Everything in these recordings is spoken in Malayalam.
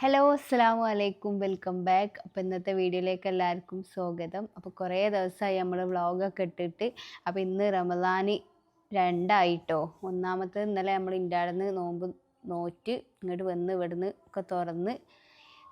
ഹലോ അസ്സാം വലൈക്കും വെൽക്കം ബാക്ക് അപ്പോൾ ഇന്നത്തെ വീഡിയോയിലേക്ക് എല്ലാവർക്കും സ്വാഗതം. അപ്പോൾ കുറേ ദിവസമായി നമ്മൾ വ്ളോഗൊക്കെ ഇട്ടിട്ട്. അപ്പോൾ ഇന്ന് റമദാന് രണ്ടായിട്ടോ? ഒന്നാമത്തെ ഇന്നലെ നമ്മൾ ഇന്റാടുന്ന് നോമ്പ് നോറ്റ് ഇങ്ങോട്ട് വന്ന് ഇവിടുന്ന് ഒക്കെ തുറന്ന്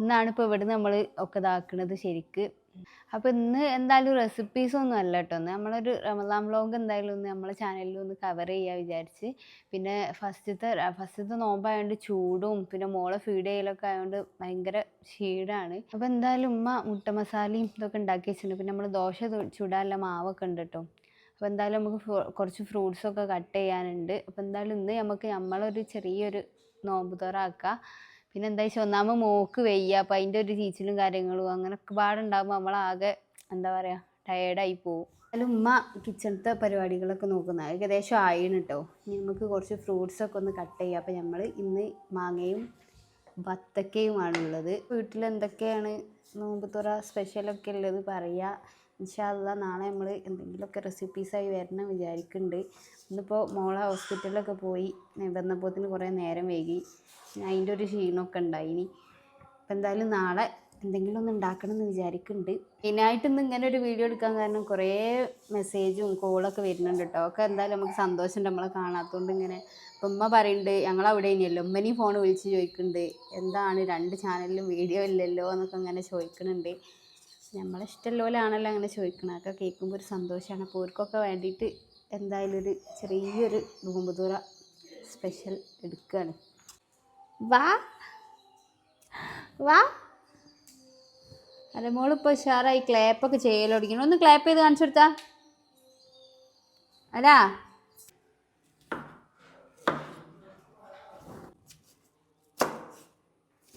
ഇന്നാണ് ഇപ്പോൾ ഇവിടുന്ന് നമ്മൾ ഒക്കെ ഇതാക്കുന്നത് ശരിക്ക്. അപ്പോൾ ഇന്ന് എന്തായാലും റെസിപ്പീസ് ഒന്നും അല്ല കേട്ടോ ഒന്ന് നമ്മളൊരു റമദാൻ വ്ളോഗ് എന്തായാലും ഒന്ന് നമ്മളെ ചാനലിൽ ഒന്ന് കവർ ചെയ്യുക വിചാരിച്ച്. പിന്നെ ഫസ്റ്റത്തെ ഫസ്റ്റത്തെ നോമ്പായതുകൊണ്ട് ചൂടും പിന്നെ മോളെ ഫീഡ് ചെയ്യലൊക്കെ ആയതുകൊണ്ട് ഭയങ്കര ക്ഷീണമാണ് അപ്പോൾ എന്തായാലും ഉമ്മ മുട്ട മസാലയും ഇതൊക്കെ ഉണ്ടാക്കി വെച്ചിട്ടുണ്ട്. പിന്നെ നമ്മൾ ദോശ ചുടാനുള്ള മാവൊക്കെ ഉണ്ട് കേട്ടോ അപ്പോൾ എന്തായാലും നമുക്ക് കുറച്ച് കുറച്ച് ഫ്രൂട്ട്സൊക്കെ കട്ട് ചെയ്യാനുണ്ട്. അപ്പോൾ എന്തായാലും ഇന്ന് നമുക്ക് നമ്മളൊരു ചെറിയൊരു നോമ്പ് തുറ ആക്കാം. പിന്നെ എന്താ വെച്ചാൽ ഒന്നാമത് മോക്ക് വെയ്യ. അപ്പം അതിന്റെ ഒരു ചീച്ചിലും കാര്യങ്ങളും അങ്ങനെയൊക്കെ പാടുണ്ടാകുമ്പോൾ നമ്മളാകെ എന്താ പറയുക ടയേർഡായി പോകും അല്ല ഉമ്മ കിച്ചണത്തെ പരിപാടികളൊക്കെ നോക്കുന്ന. ഏകദേശം ആയിന് കേട്ടോ ഇനി നമുക്ക് കുറച്ച് ഫ്രൂട്ട്സൊക്കെ ഒന്ന് കട്ട് ചെയ്യാം. അപ്പം നമ്മൾ ഇന്ന് മാങ്ങയും ബത്തക്കയുമാണുള്ളത് വീട്ടിൽ എന്തൊക്കെയാണ് നോമ്പ് തുറ സ്പെഷ്യലൊക്കെ ഉള്ളത് പറയുക ഇൻഷാല്ല നാളെ നമ്മൾ എന്തെങ്കിലുമൊക്കെ റെസിപ്പീസായി വരണം വിചാരിക്കുന്നുണ്ട് ഇന്നിപ്പോൾ മോളെ ഹോസ്പിറ്റലിലൊക്കെ പോയി വന്നപ്പോത്തിന് കുറേ നേരം വൈകി. അതിന്റെ ഒരു ക്ഷീണമൊക്കെ ഉണ്ടായിനി അപ്പം എന്തായാലും നാളെ എന്തെങ്കിലും ഒന്ന് ഉണ്ടാക്കണം എന്ന് വിചാരിക്കുന്നുണ്ട് മെയിനായിട്ട് ഇന്ന് ഇങ്ങനെ ഒരു വീഡിയോ എടുക്കാൻ കാരണം കുറേ മെസ്സേജും കോളൊക്കെ വരുന്നുണ്ട് കേട്ടോ ഒക്കെ എന്തായാലും നമുക്ക് സന്തോഷമുണ്ട് നമ്മളെ കാണാത്തതുകൊണ്ട് ഇങ്ങനെ. അപ്പം ഉമ്മ പറയുന്നുണ്ട് ഞങ്ങൾ അവിടെ ഇനിയല്ലോ. ഉമ്മനെയും ഫോൺ വിളിച്ച് ചോദിക്കുന്നുണ്ട് എന്താണ് രണ്ട് ചാനലിലും വീഡിയോ ഇല്ലല്ലോ എന്നൊക്കെ ഇങ്ങനെ ചോദിക്കുന്നുണ്ട് നമ്മളെ ഇഷ്ടമുള്ളവരാണല്ലോ അങ്ങനെ ചോദിക്കണം അതൊക്കെ കേൾക്കുമ്പോൾ ഒരു സന്തോഷമാണ് അപ്പോൾ അവർക്കൊക്കെ വേണ്ടിയിട്ട് എന്തായാലും ഒരു ചെറിയൊരു നോമ്പുതുറ സ്പെഷ്യൽ എടുക്കുകയാണ് വാ. വാ. അല്ല മോളിപ്പോൾ ഉഷാറായി ക്ലാപ്പൊക്കെ ചെയ്യൽ തുടങ്ങി ഒന്ന് ക്ലാപ്പ് ചെയ്ത് കാണിച്ചു കൊടുത്താ. അല്ല.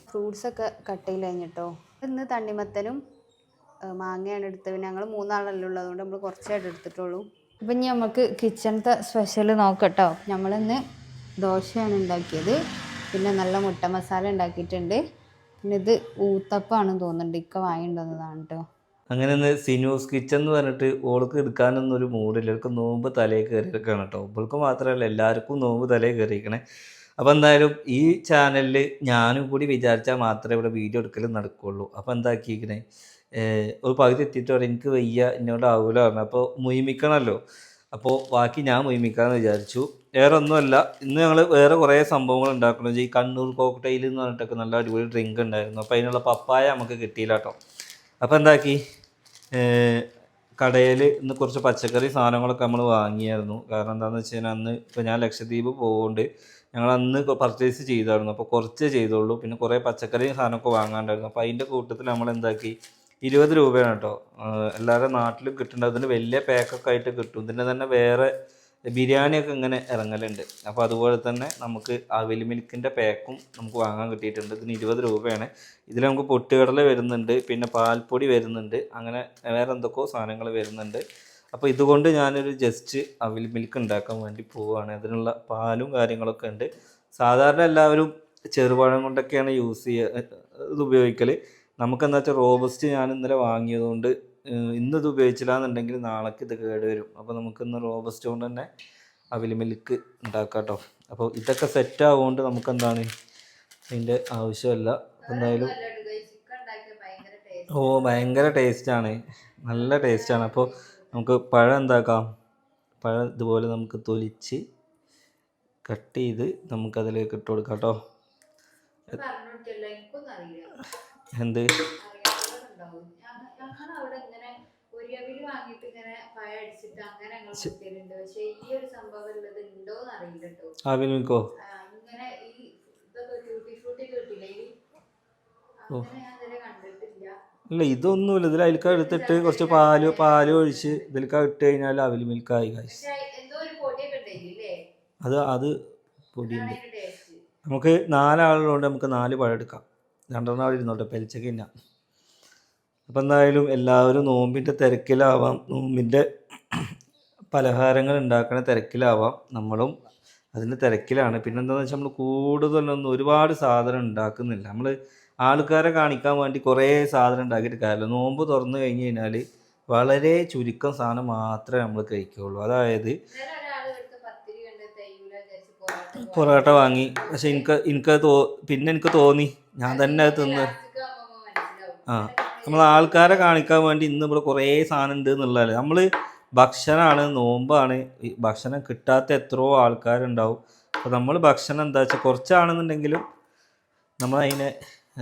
ഫ്രൂട്ട്സൊക്കെ കട്ട് ചെയ്ത് കഴിഞ്ഞിട്ടോ? ഇന്ന് തണ്ണിമത്തനും മാങ്ങയാണ് എടുത്തത്. പിന്നെ ഞങ്ങൾ മൂന്നാളല്ലേ ഉള്ളൂ. അതുകൊണ്ട് നമ്മൾ കുറച്ചായിട്ട് എടുത്തിട്ടുള്ളൂ. അപ്പം ഇനി നമുക്ക് കിച്ചണത്തെ സ്പെഷ്യൽ നോക്കട്ടോ. നമ്മളിന്ന് ദോശയാണ് ഉണ്ടാക്കിയത്. പിന്നെ നല്ല മുട്ട മസാല ഉണ്ടാക്കിയിട്ടുണ്ട്. പിന്നെ ഇത് ഊത്തപ്പാണെന്ന് തോന്നുന്നുണ്ട്. ഇക്ക വാങ്ങിണ്ടെന്നതാണ് കേട്ടോ അങ്ങനെ ഒന്ന് സിനൂസ് കിച്ചൺ എന്ന് പറഞ്ഞിട്ട് ഓൾക്ക് എടുക്കാനൊന്നും ഒരു മൂടില്ല. ഓൾക്ക് നോമ്പ് തലയിൽ കയറിയിരിക്കണം കേട്ടോ ഓൾക്ക് മാത്രമല്ല എല്ലാവർക്കും നോമ്പ് തലയിൽ കയറിയിരിക്കണേ. അപ്പോൾ എന്തായാലും ഈ ചാനലിൽ ഞാനും കൂടി വിചാരിച്ചാൽ മാത്രമേ ഇവിടെ വീഡിയോ എടുക്കൽ നടക്കുകയുള്ളൂ അപ്പോൾ എന്താക്കിയിരിക്കണേ? ഒരു പകുതി എത്തിയിട്ട് പറയും എനിക്ക് വയ്യ എന്നോട് ആവൂല പറഞ്ഞു. അപ്പോൾ മുയിമിക്കണമല്ലോ അപ്പോൾ ബാക്കി ഞാൻ മുയിമിക്കാമെന്ന് വിചാരിച്ചു. വേറെ ഒന്നുമല്ല ഇന്ന് ഞങ്ങൾ വേറെ കുറേ സംഭവങ്ങൾ ഉണ്ടാക്കണം ഈ കണ്ണൂർ കോക്ടെയിൽ എന്ന് പറഞ്ഞിട്ടൊക്കെ നല്ല അടിപൊളി ഡ്രിങ്ക് ഉണ്ടായിരുന്നു. അപ്പോൾ അതിനുള്ള പപ്പായ നമുക്ക് കിട്ടിയില്ല കേട്ടോ. അപ്പോൾ എന്താക്കി? കടയിൽ ഇന്ന് കുറച്ച് പച്ചക്കറി സാധനങ്ങളൊക്കെ നമ്മൾ വാങ്ങിയായിരുന്നു. കാരണം എന്താണെന്ന് വെച്ച് കഴിഞ്ഞാൽ അന്ന് ഇപ്പോൾ ഞാൻ ലക്ഷദ്വീപ് പോകുകൊണ്ട് ഞങ്ങൾ അന്ന് പർച്ചേസ് ചെയ്തായിരുന്നു. അപ്പോൾ കുറച്ചേ ചെയ്തുള്ളൂ. പിന്നെ കുറേ പച്ചക്കറിയും സാധനമൊക്കെ വാങ്ങാണ്ടായിരുന്നു. അപ്പോൾ അതിന്റെ കൂട്ടത്തിൽ നമ്മൾ എന്താക്കി ഇരുപത് രൂപയാണ് കേട്ടോ എല്ലാവരുടെ നാട്ടിലും കിട്ടുന്നുണ്ട് അതിന് വലിയ പാക്കൊക്കെ ആയിട്ട് കിട്ടും. ഇതിന്റെ തന്നെ വേറെ ബിരിയാണിയൊക്കെ ഇങ്ങനെ ഇറങ്ങലുണ്ട്. അപ്പോൾ അതുപോലെ തന്നെ നമുക്ക് അവിൽ മിൽക്കിന്റെ പാക്കും നമുക്ക് വാങ്ങാൻ കിട്ടിയിട്ടുണ്ട്. ഇതിന് ഇരുപത് രൂപയാണ്. ഇതിൽ നമുക്ക് പൊട്ടുകടല വരുന്നുണ്ട്. പിന്നെ പാൽപ്പൊടി വരുന്നുണ്ട്. അങ്ങനെ വേറെ എന്തൊക്കെയോ സാധനങ്ങൾ വരുന്നുണ്ട്. അപ്പോൾ ഇതുകൊണ്ട് ഞാനൊരു ജസ്റ്റ് അവിൽ മിൽക്ക് ഉണ്ടാക്കാൻ വേണ്ടി പോവുകയാണ് അതിനുള്ള പാലും കാര്യങ്ങളൊക്കെ ഉണ്ട്. സാധാരണ എല്ലാവരും ചെറുപഴം കൊണ്ടൊക്കെയാണ് യൂസ് ചെയ്യുക ഇത് ഉപയോഗിക്കൽ നമുക്കെന്താ വെച്ചാൽ റോബസ്റ്റ് ഞാൻ ഇന്നലെ വാങ്ങിയതുകൊണ്ട് ഇന്നത് ഉപയോഗിച്ചില്ലാന്നുണ്ടെങ്കിൽ നാളേക്ക് ഇത് കേടുവരും. അപ്പോൾ നമുക്കിന്ന് റോബസ്റ്റ് കൊണ്ട് തന്നെ അവിൽ മിൽക്ക് ഉണ്ടാക്കാം കേട്ടോ അപ്പോൾ ഇതൊക്കെ സെറ്റ് ആവുകൊണ്ട് നമുക്കെന്താണ് അതിന്റെ ആവശ്യമല്ല. എന്തായാലും ഓ ഭയങ്കര ടേസ്റ്റാണ്. നല്ല ടേസ്റ്റാണ്. അപ്പോൾ നമുക്ക് പഴം എന്താക്കാം? പഴം ഇതുപോലെ നമുക്ക് തൊലിച്ച് കട്ട് ചെയ്ത് നമുക്കതിലേക്ക് ഇട്ട് കൊടുക്കാം കേട്ടോ. എന്ത്? അവിൽ മിൽക്കോ ഇല്ല ഇതൊന്നുമില്ല. ഇതിൽ അതിൽക്ക എടുത്തിട്ട് കുറച്ച് പാൽ പാൽ ഒഴിച്ച് ഇതിൽക്ക ഇട്ട് കഴിഞ്ഞാൽ അവൽ മിൽക്കായി കാശ് അത് അത് പൊടിയുണ്ട്. നമുക്ക് നാലാളുള്ളതുകൊണ്ട് നമുക്ക് നാല് പഴം എടുക്കാം. രണ്ടെണ്ണം അവിടെ ഇരുന്നോട്ടെ പെരിച്ചക്ക് തിന്നാം അപ്പം എന്തായാലും എല്ലാവരും നോമ്പിന്റെ തിരക്കിലാവാം. നോമ്പിന്റെ പലഹാരങ്ങൾ ഉണ്ടാക്കണ തിരക്കിലാവാം. നമ്മളും അതിന്റെ തിരക്കിലാണ്. പിന്നെന്താണെന്ന് വെച്ചാൽ നമ്മൾ കൂടുതലൊന്നും ഒരുപാട് സാധനം ഉണ്ടാക്കുന്നില്ല. നമ്മൾ ആൾക്കാരെ കാണിക്കാൻ വേണ്ടി കുറേ സാധനം ഉണ്ടാക്കിയിട്ട് കാര്യമില്ല. നോമ്പ് തുറന്നു കഴിഞ്ഞ് കഴിഞ്ഞാൽ വളരെ ചുരുക്കം സാധനം മാത്രമേ നമ്മൾ കഴിക്കുകയുള്ളൂ അതായത് പൊറോട്ട വാങ്ങി. പക്ഷെ എനിക്ക് എനിക്ക് തോ പിന്നെ എനിക്ക് തോന്നി ഞാൻ തന്നെ തിന്ന്. ആ നമ്മൾ ആൾക്കാരെ കാണിക്കാൻ വേണ്ടി ഇന്ന് ഇവിടെ കുറേ സാധനം ഉണ്ട് എന്നുള്ളതല്ലേ. നമ്മൾ ഭക്ഷണമാണ് നോമ്പാണ്. ഈ ഭക്ഷണം കിട്ടാത്ത എത്രയോ ആൾക്കാരുണ്ടാവും. അപ്പോൾ നമ്മൾ ഭക്ഷണം എന്താ വെച്ചാൽ കുറച്ചാണെന്നുണ്ടെങ്കിലും നമ്മളതിനെ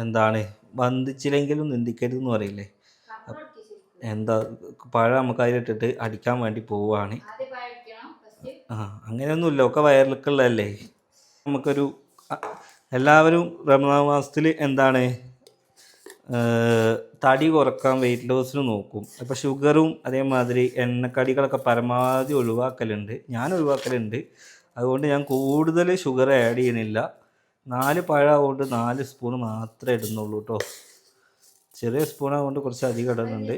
എന്താണ് ബന്ധിച്ചില്ലെങ്കിലും നിന്ദിക്കരുത് എന്ന് പറയില്ലേ. എന്താ പഴം നമുക്ക് അതിലിട്ടിട്ട് അടിക്കാൻ വേണ്ടി പോവുകയാണ് ആ അങ്ങനെയൊന്നുമില്ല. ഒക്കെ വയറിലൊക്കെ ഉള്ളതല്ലേ. നമുക്കൊരു എല്ലാവരും റമദാൻ മാസത്തിൽ എന്താണ് തടി കുറയ്ക്കാൻ വെയിറ്റ് ലോസിന് നോക്കും. അപ്പോൾ ഷുഗറും അതേമാതിരി എണ്ണക്കടികളൊക്കെ പരമാവധി ഒഴിവാക്കലുണ്ട്. ഞാൻ ഒഴിവാക്കലുണ്ട്. അതുകൊണ്ട് ഞാൻ കൂടുതൽ ഷുഗർ ആഡ് ചെയ്യണില്ല നാല് പഴമാകൊണ്ട് നാല് സ്പൂൺ മാത്രമേ ഇടുന്നുള്ളൂ കേട്ടോ ചെറിയ സ്പൂൺ ആയതുകൊണ്ട് കുറച്ച് അധികം ഇടുന്നുണ്ട്.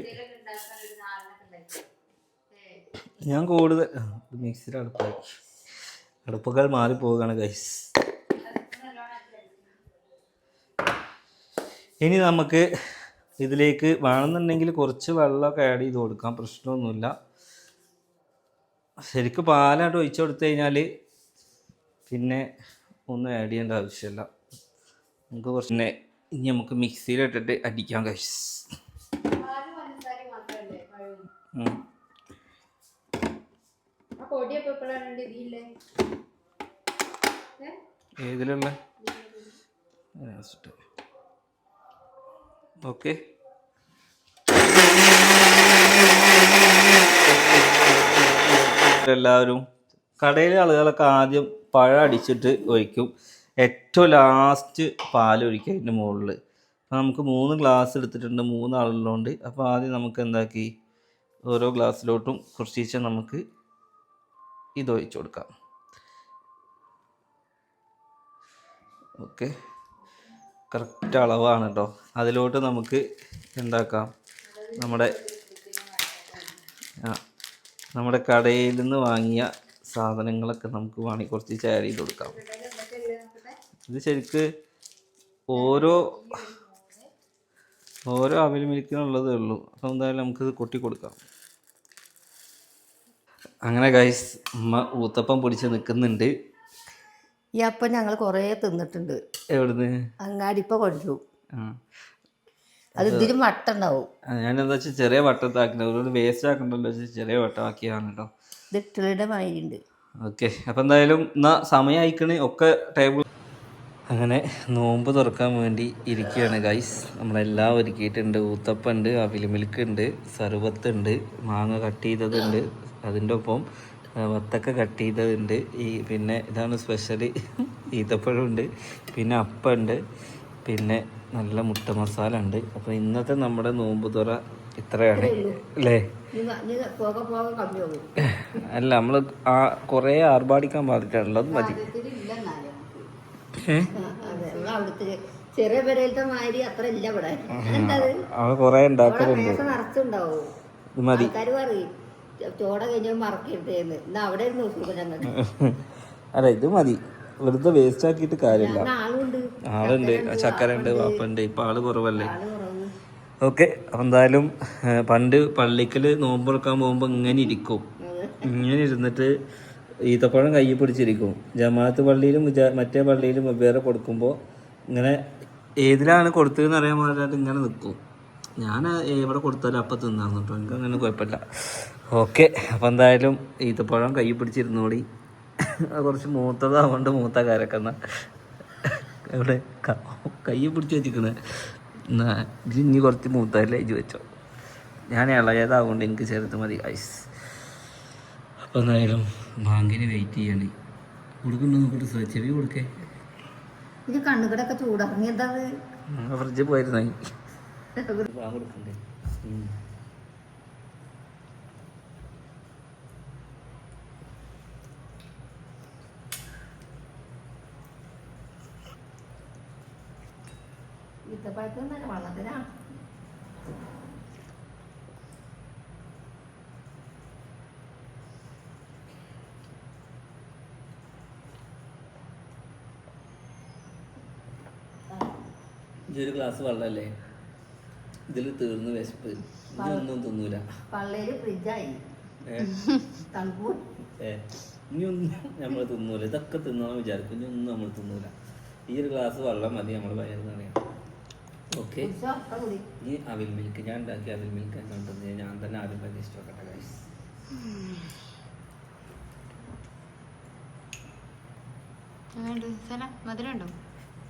ഞാൻ കൂടുതൽ മിക്സിയിൽ അടുപ്പായി അടുപ്പുകൾ മാറിപ്പോവുകയാണ് ഗൈസ് ഇനി നമുക്ക് ഇതിലേക്ക് വേണമെന്നുണ്ടെങ്കിൽ കുറച്ച് വെള്ളമൊക്കെ ആഡ് ചെയ്ത് കൊടുക്കാം. പ്രശ്നമൊന്നുമില്ല. ശരിക്കും പാലായിട്ട് ഒഴിച്ചു കൊടുത്തു കഴിഞ്ഞാൽ പിന്നെ ഒന്നും ആഡ് ചെയ്യേണ്ട ആവശ്യമില്ല. നമുക്ക് കുറച്ച് പിന്നെ ഇനി നമുക്ക് മിക്സിയിലിട്ടിട്ട് അടിക്കാം കഴിച്ച് ഏതിലുള്ള? ഓക്കെ. എല്ലാവരും കടയിലെ ആളുകളൊക്കെ ആദ്യം പഴം അടിച്ചിട്ട് ഒഴിക്കും. ഏറ്റവും ലാസ്റ്റ് പാൽ ഒഴിക്കുക അതിന്റെ മുകളിൽ. അപ്പോൾ നമുക്ക് മൂന്ന് ഗ്ലാസ് എടുത്തിട്ടുണ്ട് മൂന്ന് ആളുള്ളതുകൊണ്ട് അപ്പോൾ ആദ്യം നമുക്ക് എന്താക്കി? ഓരോ ഗ്ലാസ്സിലോട്ടും കുറച്ച് നമുക്ക് ഇത് ഒഴിച്ചു കൊടുക്കാം. ഓക്കെ. കറക്റ്റ് അളവാണ് കേട്ടോ അതിലോട്ട് നമുക്ക് എന്താക്കാം? നമ്മുടെ നമ്മുടെ കടയിൽ നിന്ന് വാങ്ങിയ സാധനങ്ങളൊക്കെ നമുക്ക് വാങ്ങി കുറച്ച് ആഡ് ചെയ്ത് കൊടുക്കാം. ഇത് ശരിക്ക് ഓരോ ഓരോ അവിൽ മിൽക്കിനുള്ളതേ ഉള്ളൂ. അപ്പോൾ എന്തായാലും നമുക്കിത് കൊട്ടി കൊടുക്കാം. അങ്ങനെ ഗൈസ് ഉമ്മ ഊത്തപ്പം പൊടിച്ച് നിൽക്കുന്നുണ്ട് ഈ അപ്പം ഞങ്ങൾ കുറേ തിന്നിട്ടുണ്ട്. എവിടുന്ന്? അങ്ങാടിപ്പ കൊണ്ടു. അത് ഇതിലും വട്ടുണ്ടാവും. ഞാനെന്താ വെച്ചാൽ ചെറിയ വട്ടത്താക്കുന്നത് അതുകൊണ്ട് വേസ്റ്റ് ആക്കണ്ടല്ലോ ചെറിയ വട്ടമാക്കിയാണ് കേട്ടോ ഇത് ഇട്ടലിയുടെ മാതിരിയുണ്ട്. ഓക്കെ. അപ്പം എന്തായാലും എന്നാ സമയം അയക്കണേ ഒക്കെ ടേബിൾ അങ്ങനെ നോമ്പ് തുറക്കാൻ വേണ്ടി ഇരിക്കുകയാണ് ഗൈസ് നമ്മളെല്ലാം ഒരുക്കിയിട്ടുണ്ട്. ഊത്തപ്പുണ്ട് അവിൽ മിൽക്ക് ഉണ്ട് സർബത്ത് ഉണ്ട് മാങ്ങ കട്ട് ചെയ്തതുണ്ട്. അതിന്റെ ഒപ്പം വത്തക്ക കട്ട് ചെയ്തതുണ്ട്. ഈ പിന്നെ ഇതാണ് സ്പെഷ്യൽ ഈത്തപ്പഴം ഉണ്ട് പിന്നെ അപ്പമുണ്ട് പിന്നെ നല്ല മുട്ട മസാല ഉണ്ട്. അപ്പോൾ ഇന്നത്തെ നമ്മുടെ നോമ്പ് തുറ ഇത്രയാണ്. അല്ലേ? അല്ല നമ്മൾ ആ കുറേ ആർഭാടിക്കാൻ പാടില്ലാണല്ലോ അത് മതി ചെറിയ പെരയിലത്തെ മാതിരി അത്ര ഇല്ല ഇവിടെ? അവൾ കുറേ ഉണ്ടാക്കലുണ്ട്. ഇത് മതി. ചോട കഴിഞ്ഞാൽ മറക്കരുതേന്ന്. എന്നാ അവിടെ ഇരുന്നു സുഖം ഞങ്ങൾക്ക് അല്ല ഇത് മതി. വെറുതെ വേസ്റ്റ് ആക്കിയിട്ട് കാര്യമില്ല. ആളുണ്ട്. ആളുണ്ട്. ചക്കര ഉണ്ട് വാപ്പുണ്ട് ഇപ്പം ആൾ കുറവല്ലേ? ഓക്കെ അപ്പം എന്തായാലും പണ്ട് പള്ളിക്കൽ നോമ്പ് തുറക്കാൻ പോകുമ്പോൾ ഇങ്ങനെ ഇരിക്കും. ഇങ്ങനെ ഇരുന്നിട്ട് ഈത്തപ്പഴം കയ്യിൽ പിടിച്ചിരിക്കും. ജമാഅത്ത് പള്ളിയിലും മറ്റേ പള്ളിയിലും വെവ്വേറെ കൊടുക്കുമ്പോൾ ഇങ്ങനെ ഏതിലാണ് കൊടുത്തതെന്ന് അറിയാൻ പാടില്ലാണ്ട് ഇങ്ങനെ നിൽക്കും ഞാൻ എവിടെ കൊടുത്താലും അപ്പം തിന്നാന്ന് കേട്ടോ എനിക്ക് അങ്ങനെ കുഴപ്പമില്ല. ഓക്കെ അപ്പം എന്തായാലും ഈത്തപ്പഴം കൈ പിടിച്ചിരുന്നോടി. കുറച്ച് മൂത്തതാവണ്ട് മൂത്ത കരക്കുന്ന എവിടെ? കൈ പിടിച്ച് വെച്ചിരിക്കുന്നത് എന്നാ ഇത് ഇനി കുറച്ച് മൂത്തല്ലേ ഇത് വെച്ചോ. ഞാൻ ഇളയതാവുകൊണ്ട് എനിക്ക് ചേർത്ത് മതി ഐസ് അപ്പം എന്തായാലും ബാങ്കിന് വെയിറ്റ് ചെയ്യണേ. കൊടുക്കണ്ടോ നോക്കിട്ട് ചെവി കൊടുക്കേ. ഇത് കണ്ണുകൂടൊക്കെ ചൂടറങ്ങി എന്താ? ഫ്രിഡ്ജ് പോയിരുന്നായി ബാങ്ക് കൊടുക്കണ്ടേ? ഈത്തപ്പഴത്തിൽ വള്ളത്തിനാ ഇതൊരു ഗ്ലാസ് വെള്ളമല്ലേ ഇതിൽ തീർന്ന് വിശപ്പ്. ഇനിയൊന്നും തിന്നൂല. പള്ളേര് ഫ്രിഡ്ജായി ഇനിയൊന്നും നമ്മൾ തിന്നൂല. ഇതൊക്കെ തിന്നാന്ന് വിചാരിക്കും. ഇനിയൊന്നും നമ്മൾ തിന്നൂല. ഈ ഒരു ഗ്ലാസ് വെള്ളം മതി നമ്മൾ വയറ് നിറയാം മിൽക്ക് ഈ അവിൽ മിൽക്ക് ഞാൻ ഉണ്ടാക്കിയ അവിൽ മിൽക്ക് എന്നുണ്ടെന്ന് ഞാൻ തന്നെ ആദ്യം പരീക്ഷിച്ചു നോക്കട്ടെ ഗൈസ് മധുരം ഉണ്ടോ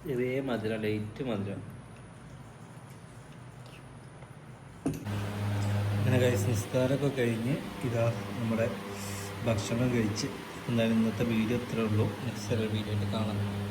ചെറിയ മധുരം ലൈറ്റ് മധുരം. അങ്ങനെ ഗൈസ് നിസ്കാരമൊക്കെ കഴിഞ്ഞ് ഇതാ നമ്മുടെ ഭക്ഷണം കഴിച്ച്. എന്തായാലും ഇന്നത്തെ വീഡിയോ ഇത്രേ ഉള്ളൂ. നെക്സ്റ്റ് വീഡിയോയിൽ കാണാം.